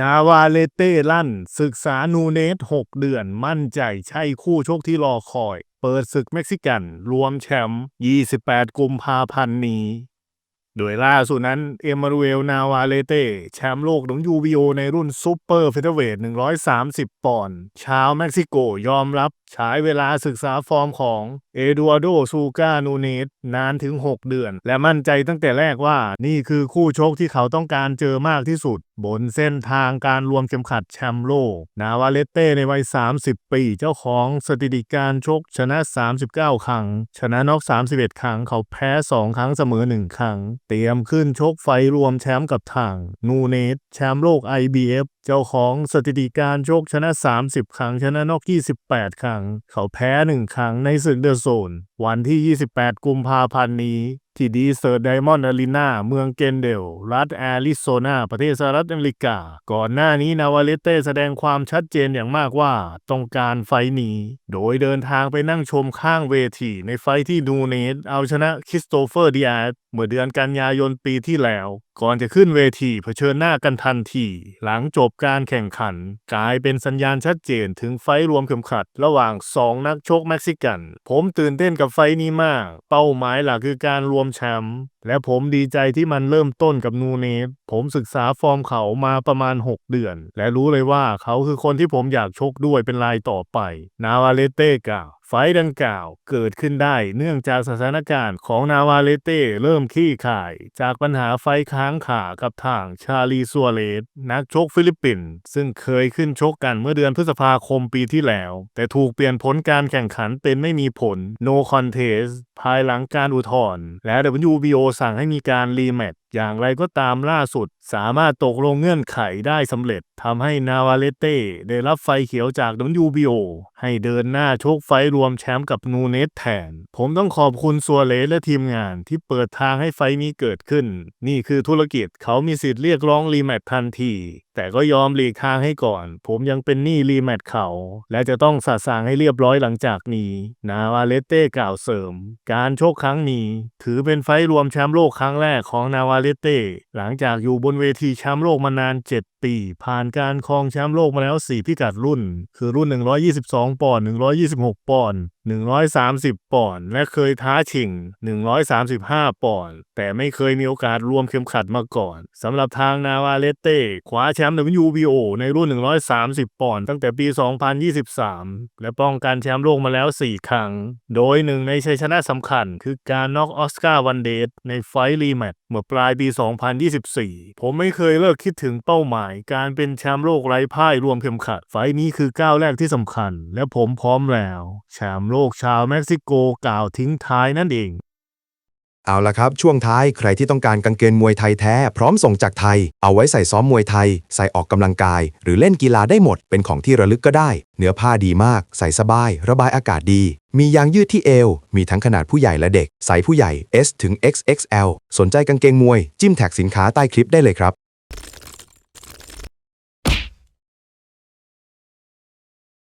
นาวาเลเต้ลั่น ศึกษานูเนส 6 เดือนมั่นใจใช่คู่ชกที่รอคอย เปิดศึกเม็กซิกัน รวมแชมป์ 28 กุมภาพันธ์นี้ โดยล่าสุดนั้น เอมานูเอลนาวาเลเต้แชมป์โลกของ UBO ในรุ่นซูเปอร์เฟเธอร์เวท 130 ปอนด์ชาวเม็กซิโกยอมรับใช้เวลาศึกษาฟอร์มของ เอดูอาร์โดซูกานูเนสนานถึง 6 เดือน และมั่นใจตั้งแต่แรกว่านี่คือคู่ชกที่เขาต้องการเจอมากที่สุด บนเส้นทางการรวมเข็มขัดแชมป์โลก นาวาเลเต้ในวัย 30 ปี เจ้าของสถิติการชกชนะ 39 ครั้ง ชนะน็อก 31 ครั้ง เขาแพ้ 2 ครั้งเสมอ 1 ครั้ง เตรียมขึ้นชกไฟรวมแชมป์กับทางนูเนสแชมป์โลก IBF เจ้าของสถิติการชกชนะ 30 ครั้ง ชนะนอก 28 ครั้ง เขาแพ้ 1 ครั้งในศึกเดอะโซนวันที่ 28 กุมภาพันธ์นี้ ที่ดีเซอร์ไดมอนด์อารีนาเมืองเกนเดล รัฐแอริโซนาประเทศสหรัฐอเมริกา ก่อนหน้านี้นาวาเลเต้แสดงความชัดเจนอย่างมากว่าต้องการไฟนี้ โดยเดินทางไปนั่งชมข้างเวทีในไฟที่ดูเนสเอาชนะคริสโตเฟอร์ดิอาสเมื่อเดือนกันยายนปีที่แล้ว ก่อนจะขึ้นเวทีเผชิญหน้ากันทันที หลังจบการแข่งขัน กลายเป็นสัญญาณชัดเจนถึงไฟรวมเข็มขัด ระหว่าง 2 นักชกเม็กซิกัน ผมตื่นเต้นกับไฟนี้มาก เป้าหมายหลักคือการรวมแชมป์ และผมดีใจที่มันเริ่มต้นกับนูเนสผมศึกษาฟอร์มเขามาประมาณ 6 เดือน และรู้เลยว่าเขาคือคนที่ผมอยากชกด้วยเป็นรายต่อไป นาวาเลเต้กล่าว ไฟดังกล่าวเกิดขึ้นได้เนื่องจากสถานการณ์ของนาวาเลเต้เริ่มขี้ข่าย จากปัญหาไฟค้างขากับทางชาลีซัวเรสนักชกฟิลิปปินส์ซึ่งเคยขึ้นชกกันเมื่อเดือนพฤษภาคมปีที่แล้ว แต่ถูกเปลี่ยนผลการแข่งขันเป็นไม่มีผล no contest ภายหลังการอุทธรณ์และ WBO สั่งให้มีการรีแมตช์ อย่างไรก็ตามล่าสุด สามารถตกลงเงื่อนไขได้สำเร็จทำให้นาวาเลเต้ได้รับไฟเขียวจาก WBO ให้เดินหน้าโชกไฟรวมแชมป์กับนูเนสแทน ผมต้องขอบคุณซัวเลสและทีมงานที่เปิดทางให้ไฟนี้เกิดขึ้น นี่คือธุรกิจเขามีสิทธิ์เรียกร้องรีแมตช์ทันที แต่ก็ยอมหลีกทางให้ก่อน ผมยังเป็นหนี้รีแมตช์เขา และจะต้องสะสางให้เรียบร้อยหลังจากนี้ นาวาเลเต้กล่าวเสริม การโชกครั้งนี้ ถือเป็นไฟรวมแชมป์โลกครั้งแรกของนาวาเลเต้หลังจากอยู่บนเวทีแชมป์โลกมานาน 7 ปี ผ่านการครองแชมป์โลกมาแล้ว 4 พิกัดรุ่น คือรุ่น 122 ปอนด์ 126 ปอนด์ 130 ปอนด์ และเคยท้าชิง 135 ปอนด์ แต่ไม่เคยมีโอกาสรวมเข็มขัดมาก่อนสำหรับทางนาวาเลเต้คว้าแชมป์ WBO ในรุ่น 130 ปอนด์ตั้งแต่ปี 2023 และป้องกันแชมป์โลกมาแล้ว 4 ครั้ง โดยหนึ่งในชัยชนะสำคัญ คือการน็อกออสการ์วันเดตในไฟท์รีแมตช์เมื่อปลายปี 2024 ผมไม่เคยเลิกคิดถึงเป้าหมาย การเป็นแชมป์โลกไร้พ่ายรวมเข็มขัด ไฟท์นี้คือก้าวแรกที่สำคัญ และผมพร้อมแล้ว แชมป์โลกชาวเม็กซิโกกล่าวทิ้งท้ายนั่นเอง เอาละครับ ช่วงท้ายใครที่ต้องการกางเกงมวยไทยแท้ พร้อมส่งจากไทย เอาไว้ใส่ซ้อมมวยไทย ใส่ออกกำลังกาย หรือเล่นกีฬาได้หมด เป็นของที่ระลึกก็ได้ เนื้อผ้าดีมาก ใส่สบาย ระบายอากาศดี มียางยืดที่เอว มีทั้งขนาดผู้ใหญ่และเด็ก ใส่ผู้ใหญ่ S ถึง XXL สนใจกางเกงมวย จิ้มแท็กสินค้าใต้คลิปได้เลยครับ